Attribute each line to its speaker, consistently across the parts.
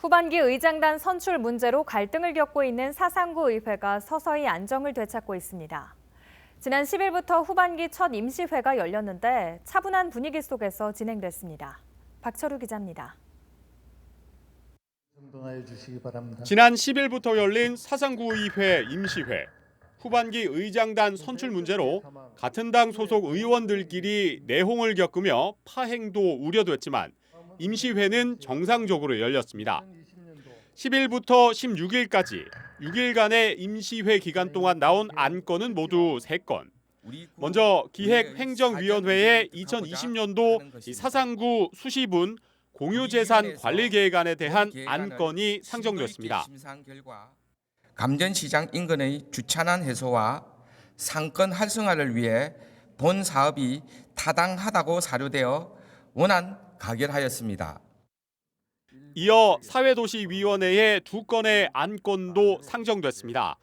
Speaker 1: 후반기 의장단 선출 문제로 갈등을 겪고 있는 사상구 의회가 서서히 안정을 되찾고 있습니다. 지난 10일부터 후반기 첫 임시회가 열렸는데 차분한 분위기 속에서 진행됐습니다. 박철우 기자입니다.
Speaker 2: 지난 10일부터 열린 사상구 의회 임시회. 후반기 의장단 선출 문제로 같은 당 소속 의원들끼리 내홍을 겪으며 파행도 우려됐지만 임시회는 정상적으로 열렸습니다. 10일부터 16일까지 6일간의 임시회 기간 동안 나온 안건은 모두 3건. 먼저 기획행정위원회의 2020년도 이 사상구 수시분 공유재산 관리 계획안에 대한 안건이 상정됐습니다.
Speaker 3: 감전시장 인근의 주차난 해소와 상권 활성화를 위해 본 사업이 타당하다고 사료되어 원안 가결하였습니다.
Speaker 2: 이어 사회도시위원회의 두 건의 안건도 상정됐습니다.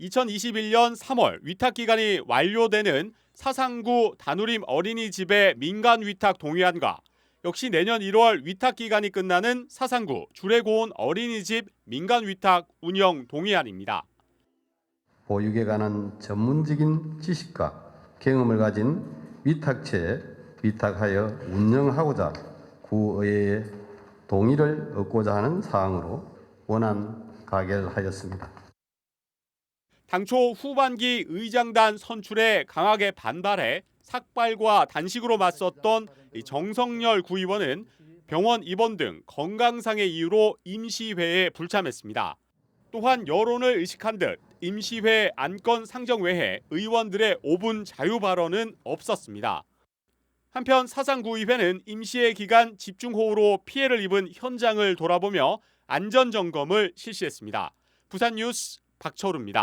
Speaker 2: 2021년 3월 위탁 기간이 완료되는 사상구 다누림 어린이집의 민간 위탁 동의안과 역시 내년 1월 위탁 기간이 끝나는 사상구 주례고온 어린이집 민간 위탁 운영 동의안입니다.
Speaker 4: 보육에 관한 전문적인 지식과 경험을 가진 위탁체에 위탁하여 운영하고자 구의회의 동의를 얻고자 하는 사항으로 원안 가결하였습니다.
Speaker 2: 당초 후반기 의장단 선출에 강하게 반발해 삭발과 단식으로 맞섰던 이 정성열 구의원은 병원 입원 등 건강상의 이유로 임시회에 불참했습니다. 또한 여론을 의식한 듯 임시회 안건 상정 외에 의원들의 5분 자유 발언은 없었습니다. 한편 사상구의회는 임시회 기간 집중호우로 피해를 입은 현장을 돌아보며 안전 점검을 실시했습니다. 부산 뉴스 박철우입니다.